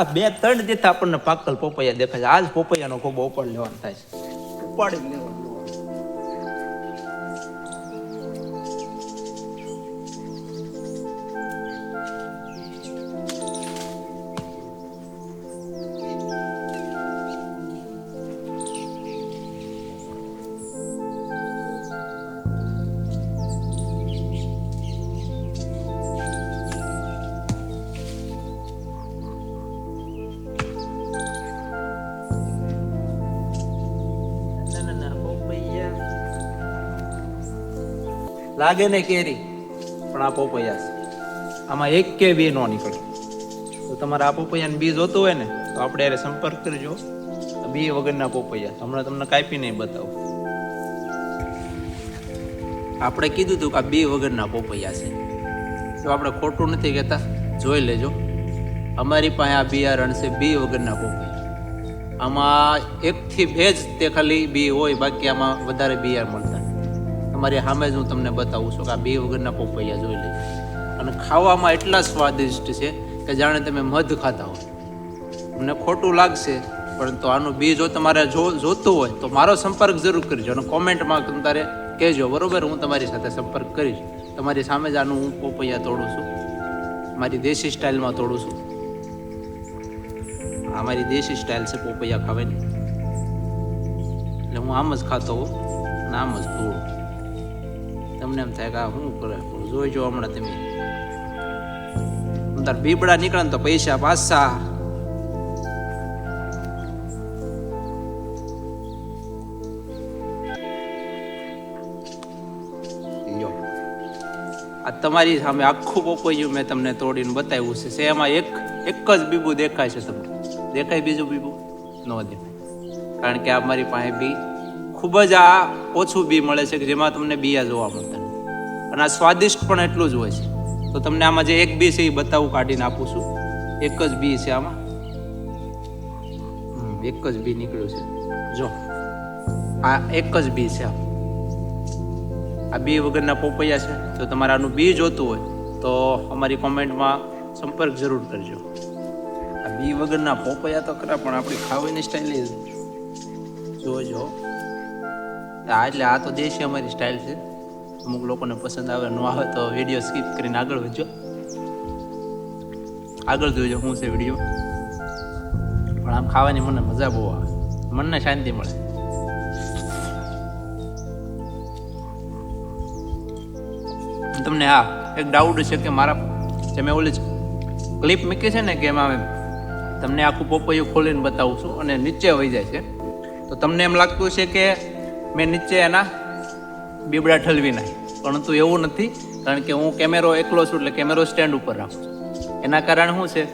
આ બે ત્રણ દિવસ આપણને પાકલ પોપૈયા દેખાય છે. આજ પોપૈયાનો ખોબો ઉપાડ લેવાનો થાય છે. ઉપાડી લેવાનો. લાગે ને કેરી, પણ આ પોપૈયા છે. આમાં એક કે બે નો નીકળે. તો તમારે આ પોપૈયાને બી જોતું હોય ને, તો આપણે એને સંપર્ક કરજો. બી વગરના પોપૈયા હમણાં તમને કાપી નહીં બતાવું. આપણે કીધું હતું કે આ બી વગરના પોપૈયા છે. તો આપણે ખોટું નથી કહેતા, જોઈ લેજો. અમારી પાસે આ બિયારણ છે, બી વગરના પોપૈયા આમાં એકથી બે જ તે ખાલી બી હોય, બાકી આમાં વધારે બિયાર મળતા તમારી સામે જ હું તમને બતાવું છું કે આ બે વગરના પોપૈયા જોઈ લેજો. અને ખાવામાં એટલા સ્વાદિષ્ટ છે કે જાણે તમે મધ ખાતા હો મને ખોટું લાગશે, પરંતુ આનું બી જો તમારે જો જોતું હોય તો મારો સંપર્ક જરૂર કરજો અને કોમેન્ટમાં તમારે કહેજો, બરોબર, હું તમારી સાથે સંપર્ક કરીશ. તમારી સામે જ આનું હું પોપૈયા તોડું છું. મારી દેશી સ્ટાઇલમાં તોડું છું. આ મારી દેશી સ્ટાઇલ છે પોપૈયા ખાવાની. એટલે હું આમ જ ખાતો હોઉં અને આમ જ તોડું. તમને એમ થાય કે આ શું કરે? જોઈજો હમણાં તમે. તાર બીબડા નીકળે તો પૈસા પાછા. તમારી સામે આખું પોપોયું મેં તમને તોડીને બતાવ્યું છે. છે એમાં એક એક જ બીબું દેખાય છે તમને. દેખાય બીજું બીબું? ન દેખાય. કારણ કે આ મારી પાસે બી ખૂબ જ આ ઓછું બી મળે છે કે જેમાં તમને બીયા જોવા મળતા. અને આ સ્વાદિષ્ટ પણ એટલું જ હોય છે. તો તમને આમાં જે એક બી છે એ બતાવું, કાઢીને આપું છું. એક જ બી છે આમાં. એક જ બી નીકળ્યું છે. જો, આ એક જ બી છે આ. બી વગરના પોપૈયા છે. જો તમારે આનું બી જોતું હોય, તો અમારી કોમેન્ટમાં સંપર્ક જરૂર કરજો. આ બી વગરના પોપૈયા તો ખરા, પણ આપણી ખાવાની સ્ટાઇલ જોજો. આ એટલે આ તો દેશી અમારી સ્ટાઇલ છે. અમુક લોકોને પસંદ આવે, ન આવે તો વીડિયો સ્કીપ કરીને આગળ વધજો. આગળ જોજો શું છે વીડિયો પણ આમ ખાવાની મને મજા બહુ આવે. મનને શાંતિ મળે. તમને હા એક ડાઉટ છે કે મારા જે મેં ઓલી ક્લિપ મૂકી છે ને કે એમાં તમને આખું પોપૈયું ખોલીને બતાવું છું અને નીચે વહી જાય છે. તો તમને એમ લાગતું છે કે મેં નીચે એના બીબડા ઠલવી નાખી. પરંતુ એવું નથી, કારણ કે હું કેમેરો એકલો છું એટલે કેમેરો સ્ટેન્ડ ઉપર રાખું છું. એના કારણે શું છે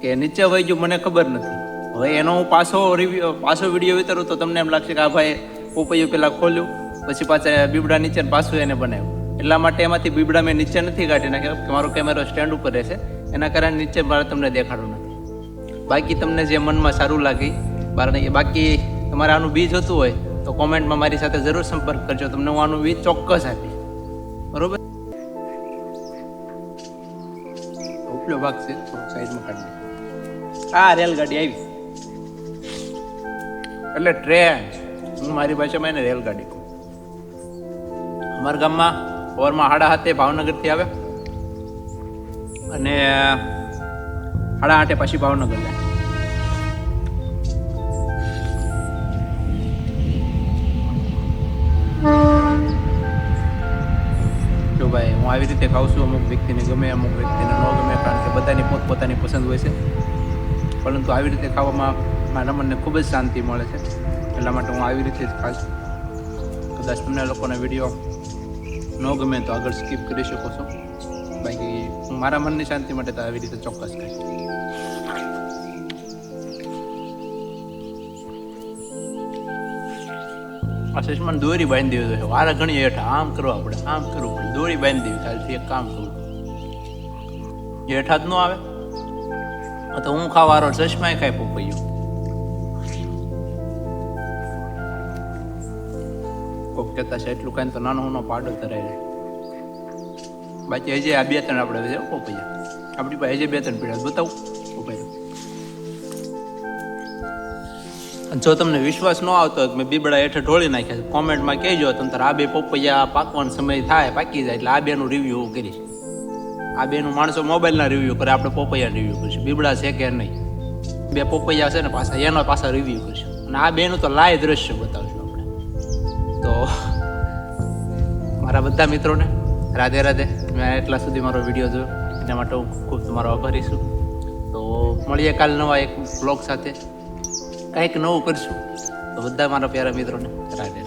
કે નીચે વહી ગયું મને ખબર નથી. હવે એનો હું પાછો રિવ્યુ પાછો વીડિયો વિતરું તો તમને એમ લાગશે કે આ ભાઈ પોપૈયું પહેલાં ખોલ્યું, પછી પાછા બીબડા નીચે પાછું એને બનાવ્યું. એટલા માટે એમાંથી બીબડા મેં નીચે નથી કાઢી નાખ્યા, કે મારો કેમેરો સ્ટેન્ડ ઉપર રહેશે. એના કારણે નીચે મારે તમને દેખાડવું નથી. બાકી તમને જે મનમાં સારું લાગે બાકી તમારે આનું બીજ હોતું હોય તો કોમેન્ટમાં મારી સાથે જરૂર સંપર્ક કરજો. તમને હું આનું બીજ ચોક્કસ આપીશ. બરોબર? ઉપલો ભાગ છે સાઈડમાં કાઢી આ રેલગાડી આવી. એટલે ટ્રેન હું મારી ભાષામાં એને રેલગાડી કહું. અમારા ગામમાં ઓવરમાં હાડા હાથે ભાવનગરથી આવે અને હાડા આઠે પછી ભાવનગર જાય. આવી રીતે ખાઉં છું અમુક વ્યક્તિને ગમે, અમુક વ્યક્તિને ન ગમે, કારણ કે બધાની પોતપોતાની પસંદ હોય છે. પરંતુ આવી રીતે ખાવામાં મારા મનને ખૂબ જ શાંતિ મળે છે. એટલા માટે હું આવી રીતે જ ખાસ કદાચ તમને લોકોને વીડિયો ન ગમે તો આગળ સ્કીપ કરી શકો છો. બાકી મારા મનની શાંતિ માટે તો આવી રીતે ચોક્કસ કરીશ આ ચશ્માને દોરી બાંધી દેવી જોઈએ વારા ઘણી હેઠા આમ કરવા પડે આમ કરવું પડે દોરી બાંધી દેવી ચાલથી એક કામ કરું. હેઠા જ ન આવે. તો હું ખાવારો ચશ્માય ખાઈ પપૈયું કોક કહેતા છે, એટલું કાંઈ તો નાનો નાનો પાડો ધરાય બાકી હજી આ બે ત્રણ આપણે પપૈયા આપણી પાસે હજી બે ત્રણ પીડા. બતાવું. જો તમને વિશ્વાસ ન આવતો હોય મેં બીબડા હેઠળ ઢોળી નાખ્યા કોમેન્ટમાં કહેજો, તમે તારે આ બે પપૈયા પાકવાનો સમય થાય, પાકી જાય એટલે આ બેનું રિવ્યૂ હું કરીશ. આ બેનું માણસો મોબાઈલના રિવ્યૂ કરે, આપણે પપૈયા રિવ્યુ કરીશું. બીબડા છે કે નહીં? બે પપૈયા છે ને પાછા, એનો પાછા રિવ્યૂ કરીશું. અને આ બેનું તો લાય દ્રશ્ય બતાવશું આપણે. તો મારા બધા મિત્રોને, રાધે રાધે, મેં એટલા સુધી મારો વીડિયો જોયો. એના માટે હું ખૂબ તમારો આભારી છું. તો મળીએ કાલ નવા એક બ્લોગ સાથે. કંઈક નવું કરીશું. બધા મારા પ્યારા મિત્રોને રાધે.